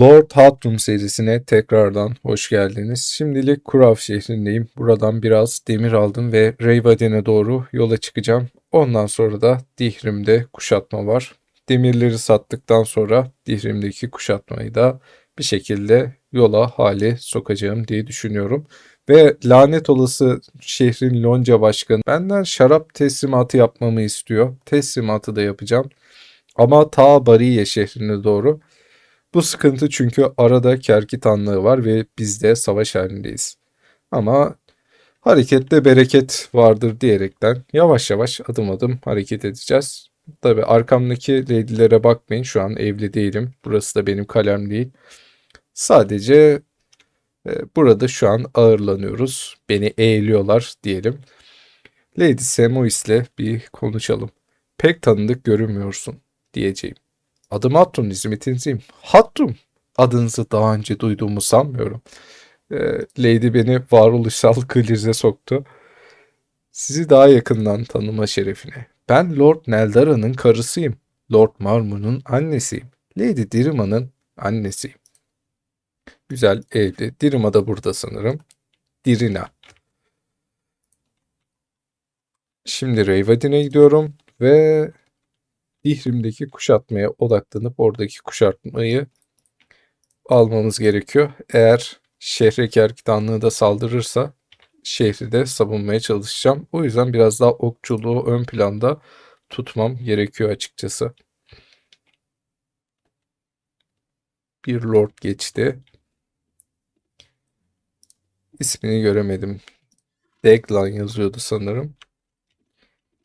Lord Hatrum serisine tekrardan hoş geldiniz. Şimdilik Kurav şehrindeyim. Buradan biraz demir aldım ve Reyvaden'e doğru yola çıkacağım. Ondan sonra da Dihrim'de kuşatma var. Demirleri sattıktan sonra Dihrim'deki kuşatmayı da bir şekilde yola hale sokacağım diye düşünüyorum. Ve lanet olası şehrin lonca başkanı benden şarap teslimatı yapmamı istiyor. Teslimatı da yapacağım. Ama ta Bariye şehrine doğru. Bu sıkıntı çünkü arada kerkitanlığı var ve biz de savaş halindeyiz. Ama harekette bereket vardır diyerekten yavaş yavaş adım adım hareket edeceğiz. Tabi arkamdaki lady'lere bakmayın şu an evli değilim. Burası da benim kalem değil. Sadece e, burada şu an ağırlanıyoruz. Beni eğiliyorlar diyelim. Lady Semois ile bir konuşalım. Pek tanıdık görünmüyorsun diyeceğim. Adım Hatun, hizmetinizeyim. Hatun, adınızı daha önce duyduğumu sanmıyorum. Ee, Lady beni varoluşsal krize soktu. Sizi daha yakından tanıma şerefine. Ben Lord Neldara'nın karısıyım. Lord Marmun'un annesiyim. Lady Dirima'nın annesiyim. Güzel evli. Dirima da burada sanırım. Dirina. Şimdi Reyvadin'e gidiyorum ve İhrim'deki kuşatmaya odaklanıp oradaki kuşatmayı almamız gerekiyor. Eğer şehre kerkitanlığı da saldırırsa şehri de savunmaya çalışacağım. O yüzden biraz daha okçuluğu ön planda tutmam gerekiyor açıkçası. Bir lord geçti. İsmini göremedim. Deglan yazıyordu sanırım.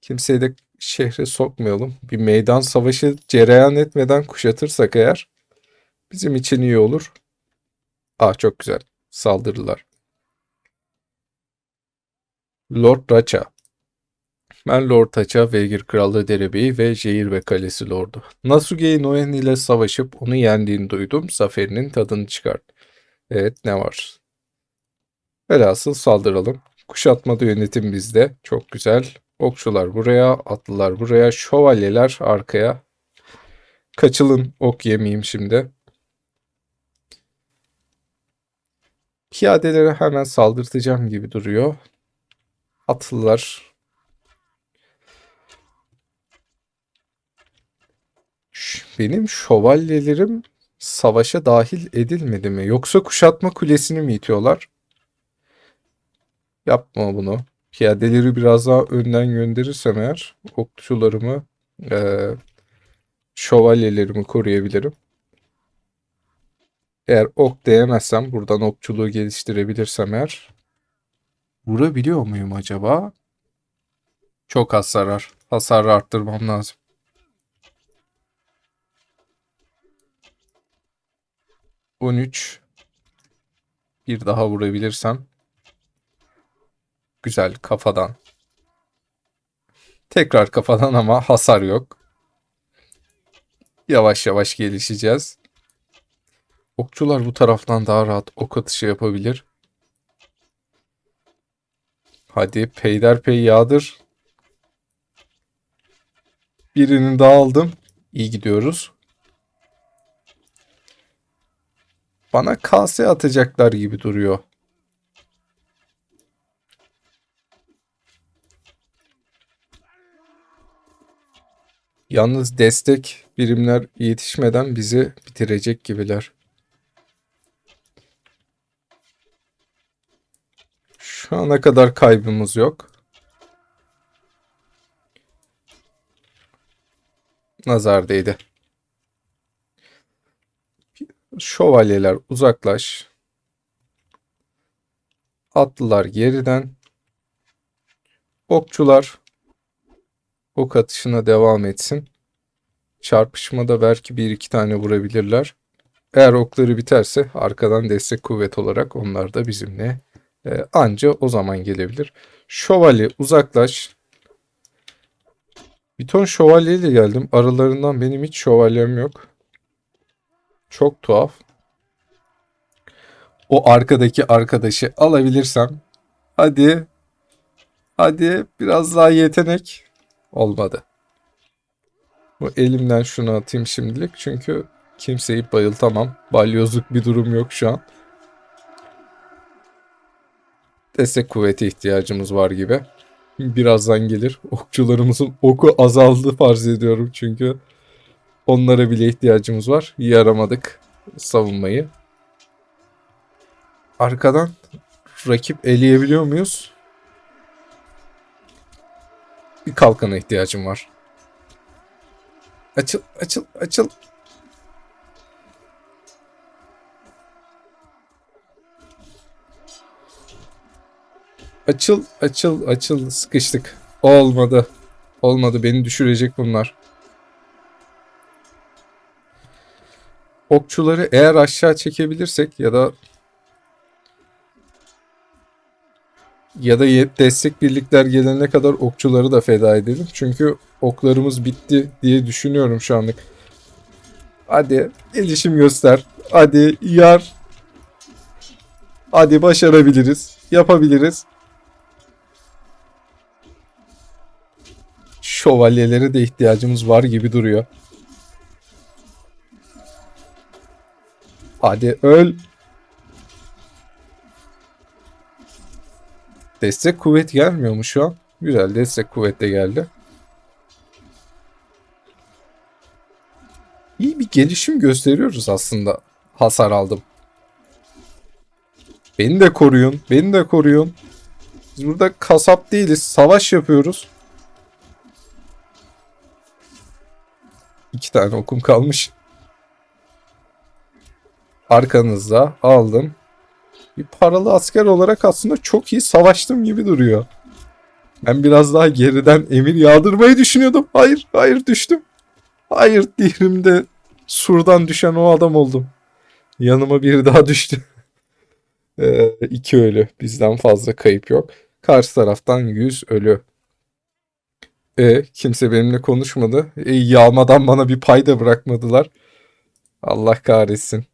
Kimseyi de şehre sokmayalım. Bir meydan savaşı cereyan etmeden kuşatırsak eğer bizim için iyi olur. Ah çok güzel. Saldırılar. Lord Racha. Ben Lord Racha, Vegir Krallığı Derebeyi ve Jehir ve Kalesi Lordu. Nasuge'yi Noen ile savaşıp onu yendiğini duydum. Zaferinin tadını çıkart. Evet ne var? Velhasıl saldıralım. Kuşatmada yönetim bizde. Çok güzel. Okçular buraya, atlılar buraya, şövalyeler arkaya. Kaçılın ok yemeyeyim şimdi. Piyadelere hemen saldırtacağım gibi duruyor. Atlılar. Benim şövalyelerim savaşa dahil edilmedi mi? Yoksa kuşatma kulesini mi itiyorlar? Yapma bunu. Piyadeleri biraz daha önden gönderirsem eğer okçularımı e, şövalyelerimi koruyabilirim. Eğer ok değemezsem buradan okçuluğu geliştirebilirsem eğer vurabiliyor muyum acaba? Çok hasar Hasarı arttırmam lazım. On üç. Bir daha vurabilirsem Güzel kafadan. Tekrar kafadan ama hasar yok. Yavaş yavaş gelişeceğiz. Okçular bu taraftan daha rahat ok atışı yapabilir. Hadi peyderpey yağdır. Birini daha aldım. İyi gidiyoruz. Bana kase atacaklar gibi duruyor. Yalnız destek birimler yetişmeden bizi bitirecek gibiler. Şu ana kadar kaybımız yok. Nazar değdi. Şövalyeler uzaklaş. Atlılar geriden. Okçular ok atışına devam etsin. Çarpışmada belki bir iki tane vurabilirler. Eğer okları biterse arkadan destek kuvvet olarak onlar da bizimle e, anca o zaman gelebilir. Şövalye uzaklaş. Bir ton şövalyeyle geldim. Aralarından benim hiç şövalyem yok. Çok tuhaf. O arkadaki arkadaşı alabilirsem. Hadi. Hadi biraz daha yetenek. Olmadı. Bu elimden şunu atayım şimdilik çünkü kimseyi bayıltamam. Balyozluk bir durum yok şu an. Destek kuvveti ihtiyacımız var gibi. Birazdan gelir. Okçularımızın oku azaldı farz ediyorum çünkü onlara bile ihtiyacımız var. Yaramadık savunmayı. Arkadan rakip eleyebiliyor muyuz? Bir kalkana ihtiyacım var. Açıl, açıl, açıl. Açıl, açıl, açıl. Sıkıştık. Olmadı. Olmadı. Beni düşürecek bunlar. Okçuları eğer aşağı çekebilirsek ya da ya da destek birlikler gelene kadar okçuları da feda edelim. Çünkü oklarımız bitti diye düşünüyorum şu anlık. Hadi gelişim göster. Hadi yar. Hadi başarabiliriz. Yapabiliriz. Şövalyelere de ihtiyacımız var gibi duruyor. Hadi öl. Destek kuvvet gelmiyor mu şu an? Güzel destek kuvvet de geldi. İyi bir gelişim gösteriyoruz aslında. Hasar aldım. Beni de koruyun. Beni de koruyun. Biz burada kasap değiliz. Savaş yapıyoruz. İki tane okum kalmış. Arkanızda aldım. Bir paralı asker olarak aslında çok iyi savaştım gibi duruyor. Ben biraz daha geriden emir yağdırmayı düşünüyordum. Hayır, hayır düştüm. Hayır dihrimde surdan düşen o adam oldum. Yanıma biri daha düştü. Ee, iki ölü. Bizden fazla kayıp yok. Karşı taraftan 100 ölü. E, kimse benimle konuşmadı. E, yağmadan bana bir pay da bırakmadılar. Allah kahretsin.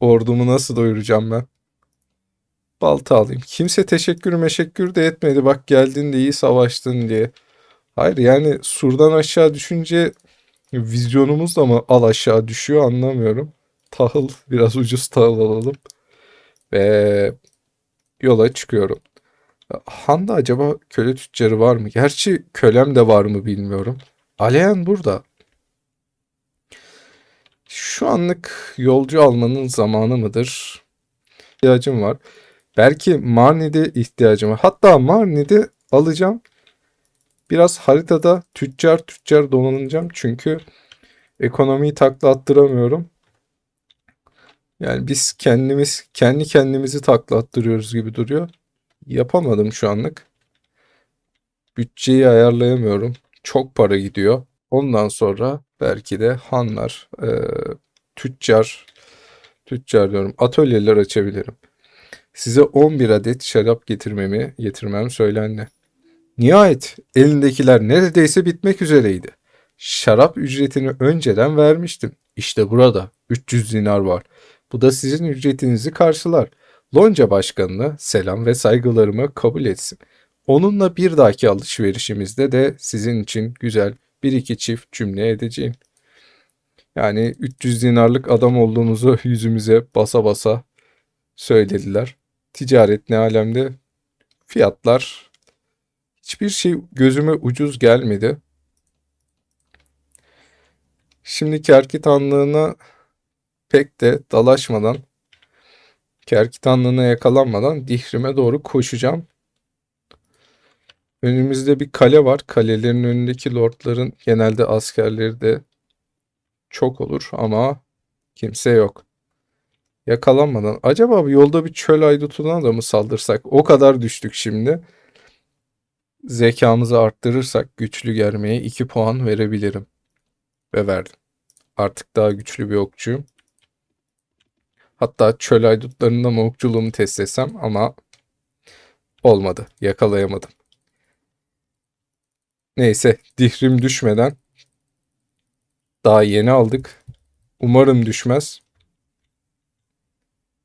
Ordumu nasıl doyuracağım ben? Balta alayım. Kimse teşekkür meşekkür de etmedi. Bak geldin de iyi savaştın diye. Hayır yani surdan aşağı düşünce vizyonumuz da mı al aşağı düşüyor anlamıyorum. Tahıl biraz ucuz tahıl alalım. Ve yola çıkıyorum. Han'da acaba köle tüccarı var mı? Gerçi kölem de var mı bilmiyorum. Aleyan burada. Şu anlık yolcu almanın zamanı mıdır? İhtiyacım var. Belki Marni'de ihtiyacım var. Hatta Marni'de alacağım. Biraz haritada tüccar tüccar dolanacağım. Çünkü ekonomiyi takla attıramıyorum. Yani biz kendimiz kendi kendimizi takla attırıyoruz gibi duruyor. Yapamadım şu anlık. Bütçeyi ayarlayamıyorum. Çok para gidiyor. Ondan sonra belki de hanlar, e, tüccar, tüccar diyorum, atölyeler açabilirim. Size 11 adet şarap getirmemi, getirmem söylendi. Nihayet elindekiler neredeyse bitmek üzereydi. Şarap ücretini önceden vermiştim. İşte burada 300 dinar var. Bu da sizin ücretinizi karşılar. Lonca başkanına selam ve saygılarımı kabul etsin. Onunla bir dahaki alışverişimizde de sizin için güzel bir iki çift cümle edeceğim. Yani 300 dinarlık adam olduğumuzu yüzümüze basa basa söylediler. Ticaret ne alemde fiyatlar hiçbir şey gözüme ucuz gelmedi. Şimdi Kerkitanlığına pek de dalaşmadan Kerkitanlığına yakalanmadan Dihrim'e doğru koşacağım. Önümüzde bir kale var. Kalelerin önündeki lordların genelde askerleri de çok olur ama kimse yok. Yakalanmadan. Acaba yolda bir çöl aydutuna da mı saldırsak? O kadar düştük şimdi. Zekamızı arttırırsak güçlü germeye 2 puan verebilirim. Ve verdim. Artık daha güçlü bir okçuyum. Hatta çöl aydutlarında mı okçuluğumu test etsem ama olmadı. Yakalayamadım. Neyse dihrim düşmeden daha yeni aldık. Umarım düşmez.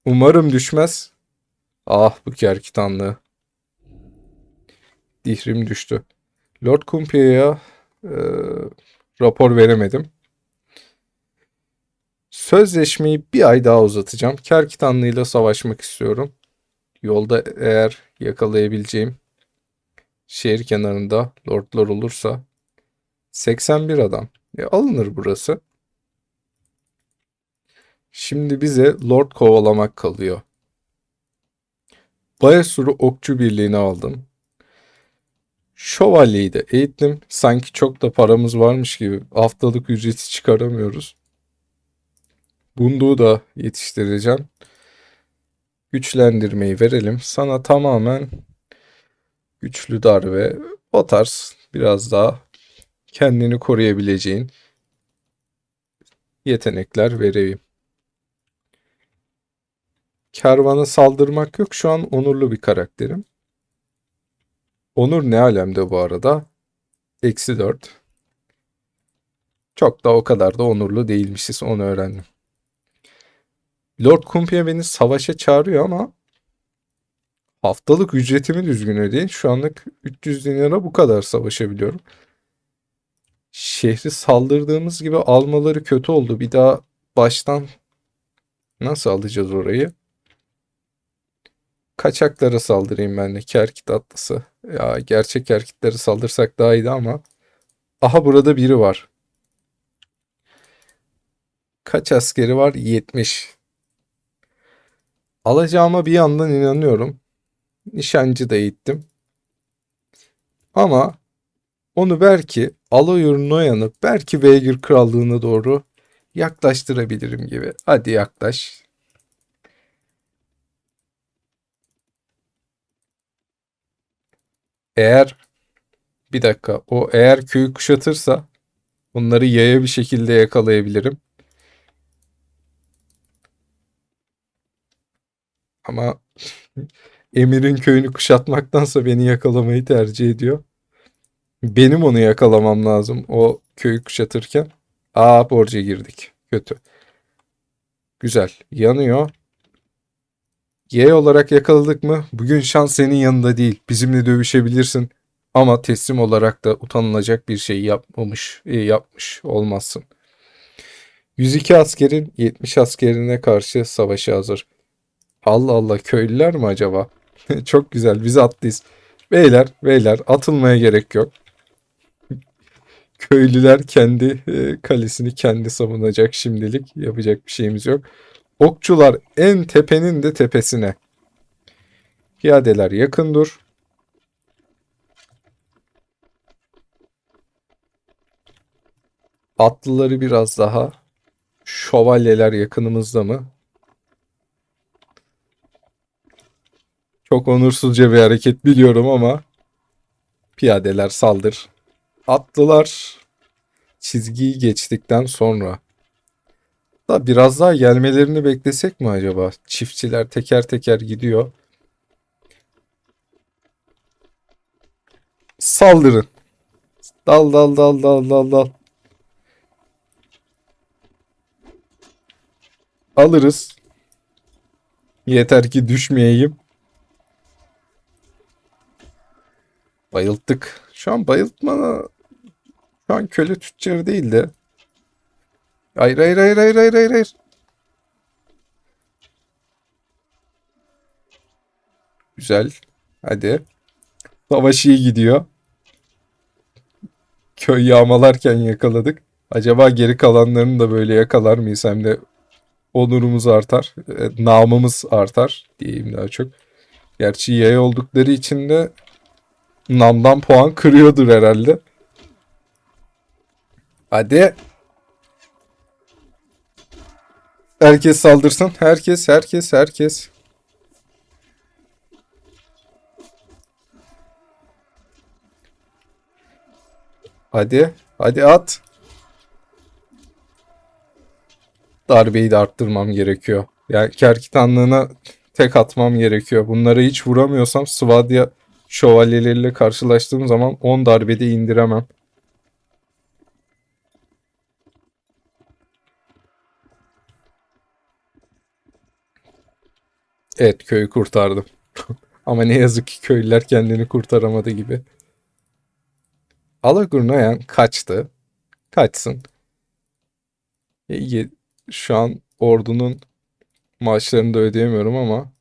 Umarım düşmez. Ah bu kerkitanlığı. Dihrim düştü. Lord Kumpia'ya e, rapor veremedim. Sözleşmeyi bir ay daha uzatacağım. Kerkitanlı'yla savaşmak istiyorum. Yolda eğer yakalayabileceğim şehir kenarında lordlar olursa 81 adam. E, alınır burası. Şimdi bize lord kovalamak kalıyor. Bayasur'u okçu birliğine aldım. Şövalyeyi de eğittim. Sanki çok da paramız varmış gibi haftalık ücreti çıkaramıyoruz. Bunduğu da yetiştireceğim. Güçlendirmeyi verelim. Sana tamamen güçlü darbe o tarz biraz daha kendini koruyabileceğin yetenekler vereyim. Kervana saldırmak yok. Şu an onurlu bir karakterim. Onur ne alemde bu arada? Eksi 4. Çok da o kadar da onurlu değilmişiz onu öğrendim. Lord Kumpia beni savaşa çağırıyor ama haftalık ücretimi düzgün ödeyin. Şu anlık 300 dinara bu kadar savaşabiliyorum. Şehri saldırdığımız gibi almaları kötü oldu. Bir daha baştan nasıl alacağız orayı? Kaçaklara saldırayım ben de. Kerkit atlısı. Ya gerçek kerkitlere saldırsak daha iyiydi ama. Aha burada biri var. Kaç askeri var? 70. Alacağıma bir yandan inanıyorum. Nişancı da eğittim. Ama onu belki Aloyur Noyan'ı belki Veygir Krallığı'na doğru yaklaştırabilirim gibi. Hadi yaklaş. Eğer bir dakika o eğer köyü kuşatırsa onları yaya bir şekilde yakalayabilirim. Ama Emir'in köyünü kuşatmaktansa beni yakalamayı tercih ediyor. Benim onu yakalamam lazım o köyü kuşatırken. Aa borca girdik. Kötü. Güzel. Yanıyor. Y olarak yakaladık mı? Bugün şans senin yanında değil. Bizimle dövüşebilirsin. Ama teslim olarak da utanılacak bir şey yapmamış, e, yapmış olmazsın. 102 askerin 70 askerine karşı savaşa hazır. Allah Allah köylüler mi acaba? Çok güzel biz atlıyız. Beyler beyler atılmaya gerek yok. Köylüler kendi e, kalesini kendi savunacak şimdilik. Yapacak bir şeyimiz yok. Okçular en tepenin de tepesine. Piyadeler yakın dur. Atlıları biraz daha. Şövalyeler yakınımızda mı? Çok onursuzca bir hareket biliyorum ama piyadeler saldır. Atlılar çizgiyi geçtikten sonra da biraz daha gelmelerini beklesek mi acaba? Çiftçiler teker teker gidiyor. Saldırın. Dal dal dal dal dal dal. Alırız. Yeter ki düşmeyeyim. Bayılttık. Şu an bayıltma şu an köle tüccarı değil de. Hayır hayır hayır hayır hayır hayır. hayır. Güzel. Hadi. Savaş iyi gidiyor. Köy yağmalarken yakaladık. Acaba geri kalanlarını da böyle yakalar mıyız? Hem de onurumuz artar. E, namımız artar diyeyim daha çok. Gerçi yay oldukları için de namdan puan kırıyordur herhalde. Hadi. Herkes saldırsın. Herkes, herkes, herkes. Hadi. Hadi at. Darbeyi de arttırmam gerekiyor. Yani kerkitanlığına tek atmam gerekiyor. Bunları hiç vuramıyorsam Svadya şövalyeleriyle karşılaştığım zaman 10 darbede indiremem. Evet köyü kurtardım. Ama ne yazık ki köylüler kendini kurtaramadı gibi. Alagurnayan kaçtı. Kaçsın. Şu an ordunun maaşlarını da ödeyemiyorum ama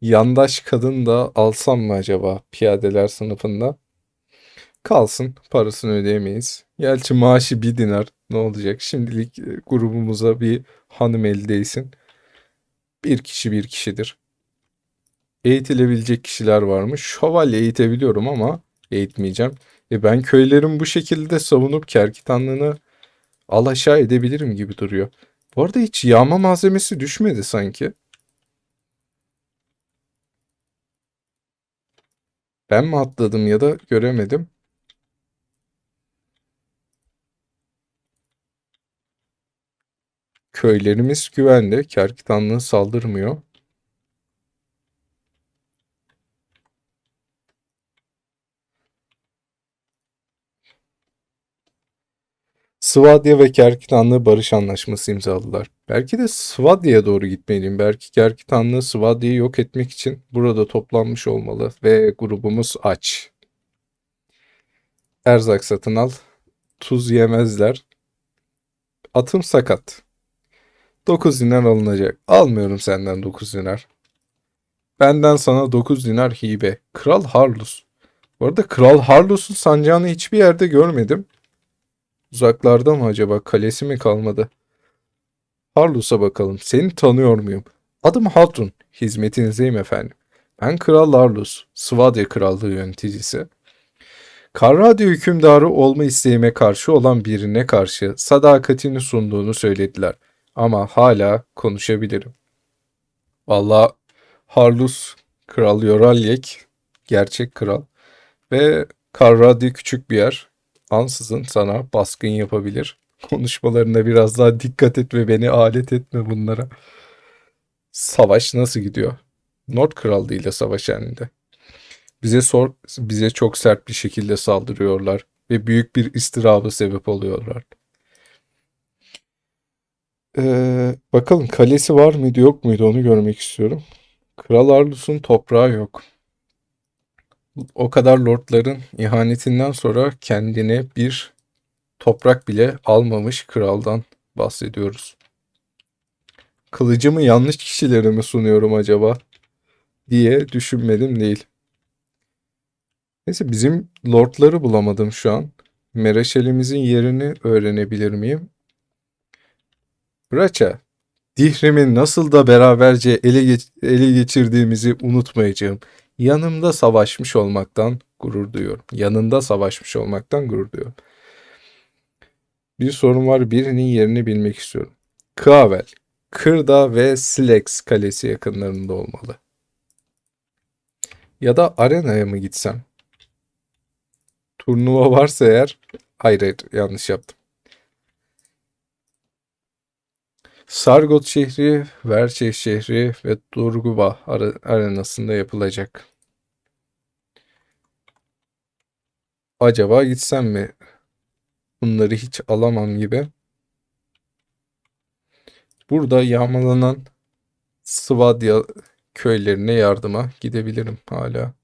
yandaş kadın da alsam mı acaba piyadeler sınıfında? Kalsın parasını ödeyemeyiz. Gerçi maaşı bir dinar ne olacak? Şimdilik e, grubumuza bir hanım el değsin. Bir kişi bir kişidir. Eğitilebilecek kişiler varmış. Şövalye eğitebiliyorum ama eğitmeyeceğim. E ben köylerimi bu şekilde savunup kerkitanlığını alaşağı edebilirim gibi duruyor. Bu arada hiç yağma malzemesi düşmedi sanki. Ben mi atladım ya da göremedim. Köylerimiz güvende. Kerkitanlığı saldırmıyor. Svadya ve Kerkitanlığı barış anlaşması imzaladılar. Belki de Svadya'ya doğru gitmeliyim. Belki Kerkitanlığı Svadya'yı yok etmek için burada toplanmış olmalı ve grubumuz aç. Erzak satın al. Tuz yemezler. Atım sakat. 9 dinar alınacak. Almıyorum senden 9 dinar. Benden sana 9 dinar hibe. Kral Harlus. Bu arada Kral Harlus'un sancağını hiçbir yerde görmedim. Uzaklarda mı acaba? Kalesi mi kalmadı? Harlus'a bakalım. Seni tanıyor muyum? Adım Hatun. Hizmetinizdeyim efendim. Ben Kral Harlus. Svadya Krallığı yöneticisi. Karradya hükümdarı olma isteğime karşı olan birine karşı sadakatini sunduğunu söylediler. Ama hala konuşabilirim. Valla Harlus Kral Yoralyek gerçek kral ve Karradya küçük bir yer. Ansızın sana baskın yapabilir. Konuşmalarına biraz daha dikkat et ve beni alet etme bunlara. Savaş nasıl gidiyor? Nord Krallığı ile savaş halinde. Bize sor, bize çok sert bir şekilde saldırıyorlar ve büyük bir istiraba sebep oluyorlar. Ee, bakalım kalesi var mıydı yok muydu onu görmek istiyorum. Kral Arlus'un toprağı yok. O kadar lordların ihanetinden sonra kendine bir toprak bile almamış kraldan bahsediyoruz. Kılıcımı yanlış kişilere mi sunuyorum acaba diye düşünmedim değil. Neyse bizim lordları bulamadım şu an. Mereşelimizin yerini öğrenebilir miyim? Braça, Dihrim'i nasıl da beraberce ele, geç- ele geçirdiğimizi unutmayacağım. Yanımda savaşmış olmaktan gurur duyuyorum. Yanında savaşmış olmaktan gurur duyuyorum. Bir sorun var, birinin yerini bilmek istiyorum. Kıavel, Kırda ve Silex kalesi yakınlarında olmalı. Ya da arenaya mı gitsem? Turnuva varsa eğer... Hayır hayır yanlış yaptım. Sargot şehri, Verçe şehri ve Durguba are- arenasında yapılacak. Acaba gitsem mi? Bunları hiç alamam gibi. Burada yağmalanan Svadya köylerine yardıma gidebilirim hala.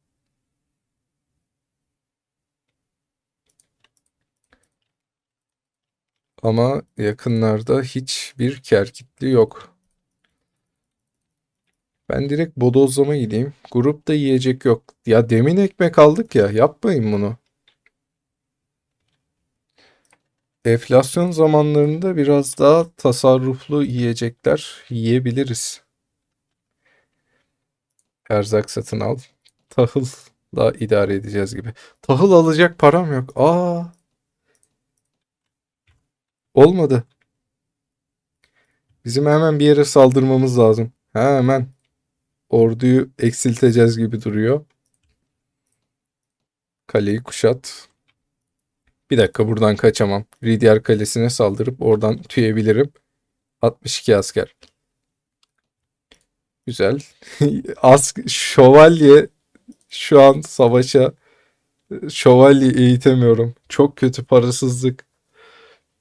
Ama yakınlarda hiçbir kerkitli yok. Ben direkt bodozlama gideyim. Grupta yiyecek yok. Ya demin ekmek aldık ya. Yapmayın bunu. Enflasyon zamanlarında biraz daha tasarruflu yiyecekler yiyebiliriz. Erzak satın al. Tahılla idare edeceğiz gibi. Tahıl alacak param yok. Aa. Olmadı. Bizim hemen bir yere saldırmamız lazım. Hemen. Orduyu eksilteceğiz gibi duruyor. Kaleyi kuşat. Bir dakika buradan kaçamam. Ridyar Kalesi'ne saldırıp oradan tüyebilirim. 62 asker. Güzel. As şövalye şu an savaşa şövalye eğitemiyorum. Çok kötü parasızlık.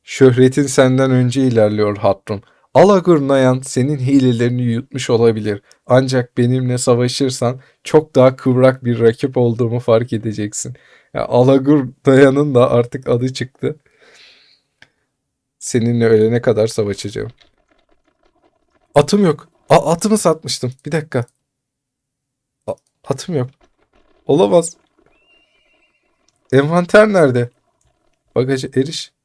Şöhretin senden önce ilerliyor Hatun. Alagur Nayan senin hilelerini yutmuş olabilir. Ancak benimle savaşırsan çok daha kıvrak bir rakip olduğumu fark edeceksin. Ya Alagur Nayan'ın da artık adı çıktı. Seninle ölene kadar savaşacağım. Atım yok. A atımı satmıştım. Bir dakika. A- atım yok. Olamaz. Envanter nerede? Bagajı eriş.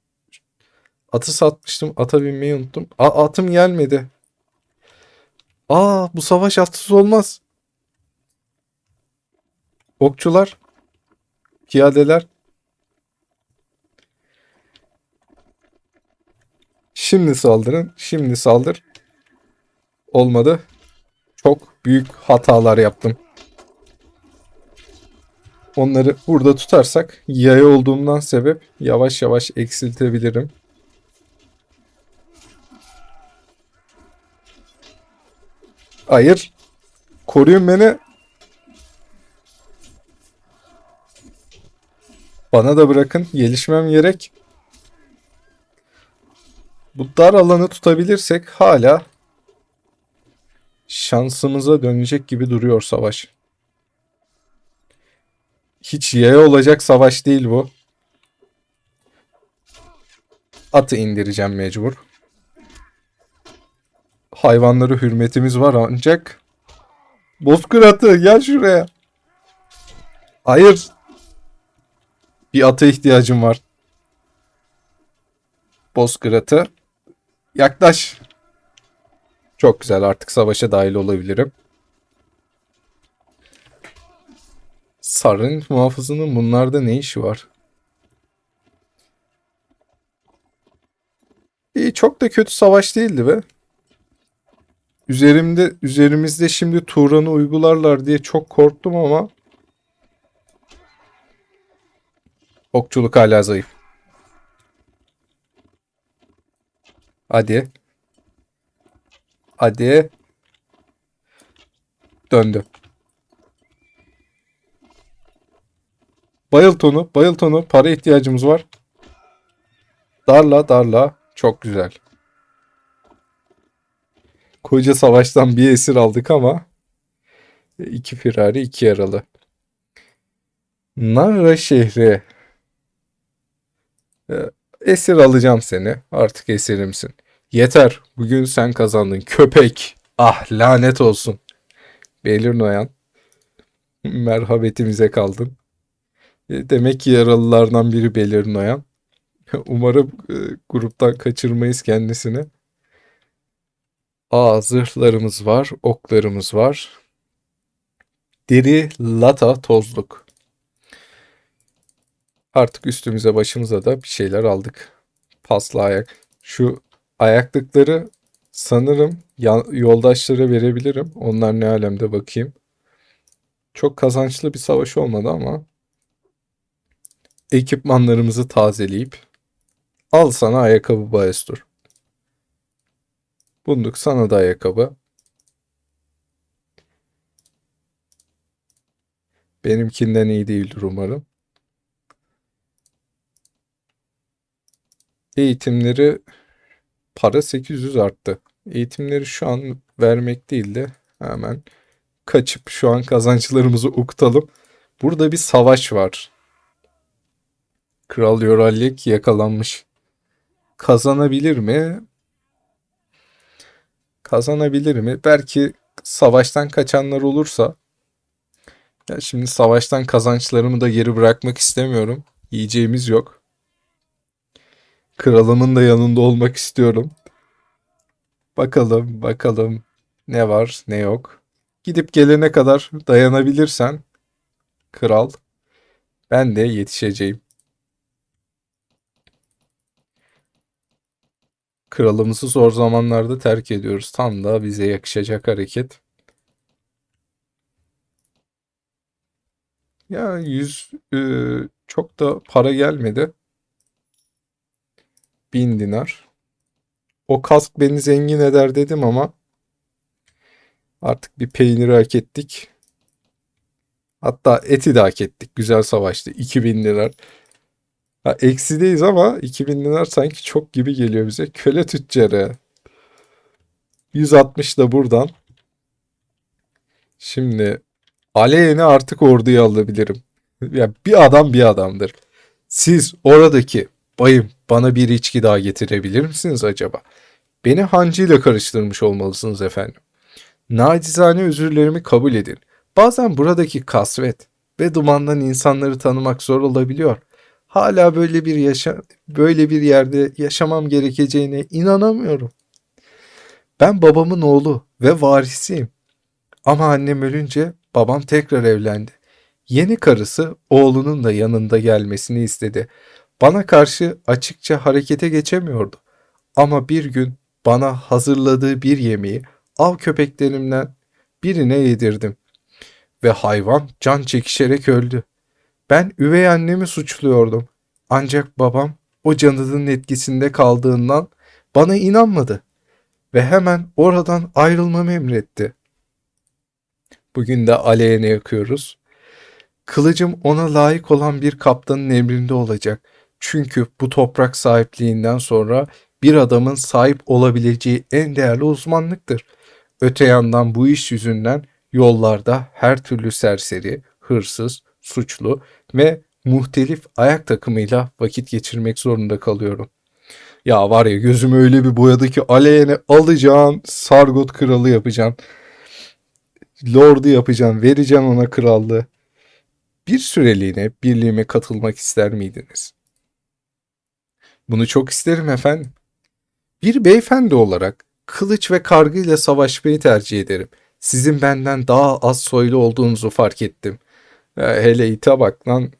Atı satmıştım. Ata binmeyi unuttum. A atım gelmedi. Aa bu savaş atsız olmaz. Okçular. Piyadeler. Şimdi saldırın. Şimdi saldır. Olmadı. Çok büyük hatalar yaptım. Onları burada tutarsak yaya olduğumdan sebep yavaş yavaş eksiltebilirim. Hayır. Koruyun beni. Bana da bırakın. Gelişmem gerek. Bu dar alanı tutabilirsek hala şansımıza dönecek gibi duruyor savaş. Hiç yaya olacak savaş değil bu. Atı indireceğim mecbur. Hayvanlara hürmetimiz var ancak Bozkır atı gel şuraya. Hayır. Bir ata ihtiyacım var. Bozkır atı. Yaklaş. Çok güzel artık savaşa dahil olabilirim. Sarın muhafızının bunlarda ne işi var? İyi çok da kötü savaş değildi be. Üzerimde üzerimizde şimdi Turan'ı uygularlar diye çok korktum ama okçuluk hala zayıf. Hadi. Hadi. Döndü. Bayılt onu, bayılt onu. Para ihtiyacımız var. Darla, darla. Çok güzel. Koca savaştan bir esir aldık ama iki firari, iki yaralı. Narra şehri. Ee, Esir alacağım seni. Artık esirimsin. Yeter. Bugün sen kazandın. Köpek. Ah lanet olsun. Belir Noyan. Merhabetimize kaldın. E, Demek ki yaralılardan biri Belir Noyan. Umarım e, gruptan kaçırmayız kendisini. Aa zırhlarımız var. Oklarımız var. Deri, lata, tozluk. Artık üstümüze başımıza da bir şeyler aldık. Paslı ayak. Şu ayaklıkları sanırım yoldaşlara verebilirim. Onlar ne alemde bakayım. Çok kazançlı bir savaş olmadı ama ekipmanlarımızı tazeleyip al sana ayakkabı Baestur. Bunduk sana da ayakkabı. Benimkinden iyi değildir umarım. Eğitimleri para 800 arttı. Eğitimleri şu an vermek değil de hemen kaçıp şu an kazançlarımızı ukutalım. Burada bir savaş var. Kral Yorallik yakalanmış. Kazanabilir mi? Kazanabilir mi? Belki savaştan kaçanlar olursa. Ya şimdi savaştan kazançlarımı da geri bırakmak istemiyorum. Yiyeceğimiz yok. Kralımın da yanında olmak istiyorum. Bakalım, bakalım ne var, ne yok. Gidip gelene kadar dayanabilirsen kral ben de yetişeceğim. Kralımızı zor zamanlarda terk ediyoruz. Tam da bize yakışacak hareket. Ya yüz e, çok da para gelmedi. Bin dinar. O kask beni zengin eder dedim ama artık bir peyniri hak ettik. Hatta eti de hak ettik. Güzel savaştı. 2000 dinar. Ha, eksideyiz ama 2000 dinar sanki çok gibi geliyor bize. Köle tüccarı. 160 da buradan. Şimdi aleyhine artık orduyu alabilirim. Ya bir adam bir adamdır. Siz oradaki Bayım, bana bir içki daha getirebilir misiniz acaba? Beni hancı ile karıştırmış olmalısınız efendim. Nacizane özürlerimi kabul edin. Bazen buradaki kasvet ve dumandan insanları tanımak zor olabiliyor. Hala böyle bir yaşa böyle bir yerde yaşamam gerekeceğine inanamıyorum. Ben babamın oğlu ve varisiyim. Ama annem ölünce babam tekrar evlendi. Yeni karısı oğlunun da yanında gelmesini istedi. Bana karşı açıkça harekete geçemiyordu. Ama bir gün bana hazırladığı bir yemeği av köpeklerimden birine yedirdim. Ve hayvan can çekişerek öldü. Ben üvey annemi suçluyordum. Ancak babam o canının etkisinde kaldığından bana inanmadı ve hemen oradan ayrılmamı emretti. Bugün de aleyhine yakıyoruz. Kılıcım ona layık olan bir kaptanın emrinde olacak. Çünkü bu toprak sahipliğinden sonra bir adamın sahip olabileceği en değerli uzmanlıktır. Öte yandan bu iş yüzünden yollarda her türlü serseri, hırsız, suçlu ve muhtelif ayak takımıyla vakit geçirmek zorunda kalıyorum. Ya var ya gözümü öyle bir boyadı ki aleyhine alacağım, Sargot kralı yapacağım. Lord'u yapacağım, vereceğim ona krallığı. Bir süreliğine birliğime katılmak ister miydiniz? Bunu çok isterim efendim. Bir beyefendi olarak kılıç ve kargı ile savaşmayı tercih ederim. Sizin benden daha az soylu olduğunuzu fark ettim. Ya hele ite bak lan.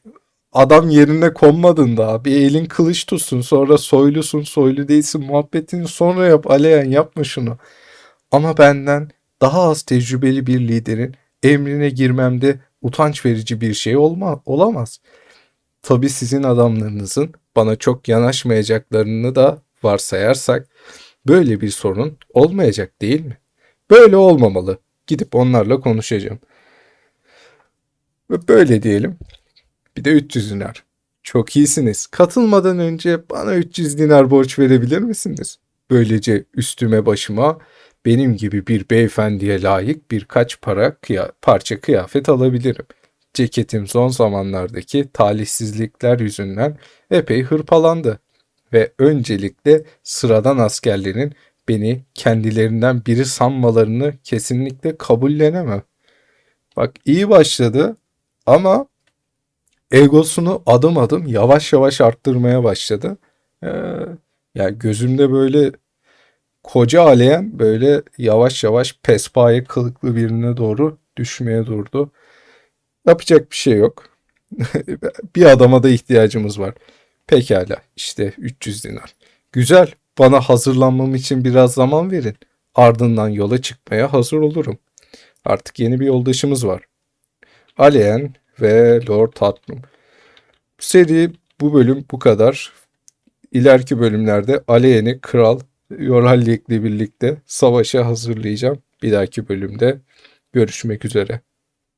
Adam yerine konmadın daha. Bir elin kılıç tutsun sonra soylusun soylu değilsin muhabbetini sonra yap Aleyan yapma şunu. Ama benden daha az tecrübeli bir liderin emrine girmemde utanç verici bir şey olma, olamaz. Tabii sizin adamlarınızın bana çok yanaşmayacaklarını da varsayarsak böyle bir sorun olmayacak değil mi? Böyle olmamalı. Gidip onlarla konuşacağım. Ve böyle diyelim. Bir de 300 dinar. Çok iyisiniz. Katılmadan önce bana 300 dinar borç verebilir misiniz? Böylece üstüme başıma benim gibi bir beyefendiye layık birkaç para kıya parça kıyafet alabilirim. Ceketim son zamanlardaki talihsizlikler yüzünden epey hırpalandı ve öncelikle sıradan askerlerin beni kendilerinden biri sanmalarını kesinlikle kabullenemem. Bak iyi başladı ama egosunu adım adım yavaş yavaş arttırmaya başladı. Ee, yani gözümde böyle koca aleyen böyle yavaş yavaş pespaye kılıklı birine doğru düşmeye durdu. Yapacak bir şey yok. bir adama da ihtiyacımız var. Pekala işte 300 dinar. Güzel bana hazırlanmam için biraz zaman verin. Ardından yola çıkmaya hazır olurum. Artık yeni bir yoldaşımız var. Alien ve Lord Tatlum. Seri bu bölüm bu kadar. İleriki bölümlerde Alien'i kral Yoralli ile birlikte savaşa hazırlayacağım. Bir dahaki bölümde görüşmek üzere.